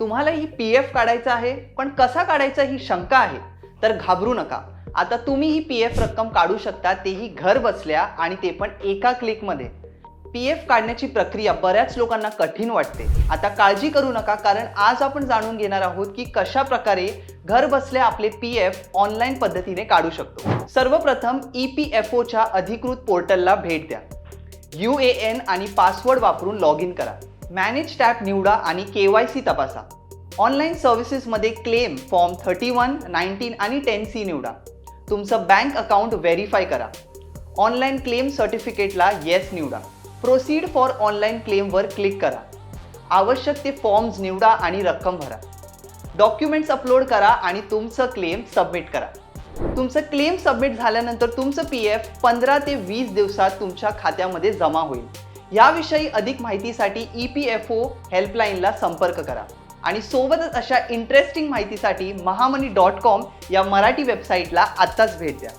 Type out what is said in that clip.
तुम्हालाही P F काढायचा आहे पण कसा काढायचा ही शंका आहे तर घाबरू नका. आता तुम्ही ही पी एफ रक्कम काढू शकता तेही घर बसल्या आणि ते पण एका क्लिकमध्ये. पी एफ काढण्याची प्रक्रिया बऱ्याच लोकांना कठीण वाटते. आता काळजी करू नका कारण आज आपण जाणून घेणार आहोत की कशा प्रकारे घर बसल्या आपले पी एफ ऑनलाईन पद्धतीने काढू शकतो. सर्वप्रथम ई पी एफ ओच्या अधिकृत पोर्टलला भेट द्या. यू ए एन आणि पासवर्ड वापरून लॉग इन करा. मॅनेज टॅब निवडा आणि के वाय सी तपासा. Online सर्व्हिसेसमध्ये claim form thirty one nineteen आणि टेन सी निवडा. तुमचं बँक अकाउंट व्हेरीफाय करा. ऑनलाईन क्लेम सर्टिफिकेटला येस निवडा. प्रोसीड फॉर ऑनलाईन क्लेमवर क्लिक करा. आवश्यक ते फॉर्म्स निवडा आणि रक्कम भरा. डॉक्युमेंट्स अपलोड करा आणि तुमचं क्लेम सबमिट करा. तुमचं क्लेम सबमिट झाल्यानंतर तुमचं पी एफ पंधरा ते वीस दिवसात तुमच्या खात्यामध्ये जमा होईल. याविषयी अधिक माहितीसाठी ई पी एफ ओ हेल्पलाईनला संपर्क करा. आणि सोबतच अशा इंटरेस्टिंग माहितीसाठी महामनी डॉट कॉम या मराठी वेबसाईटला आत्ताच भेट द्या.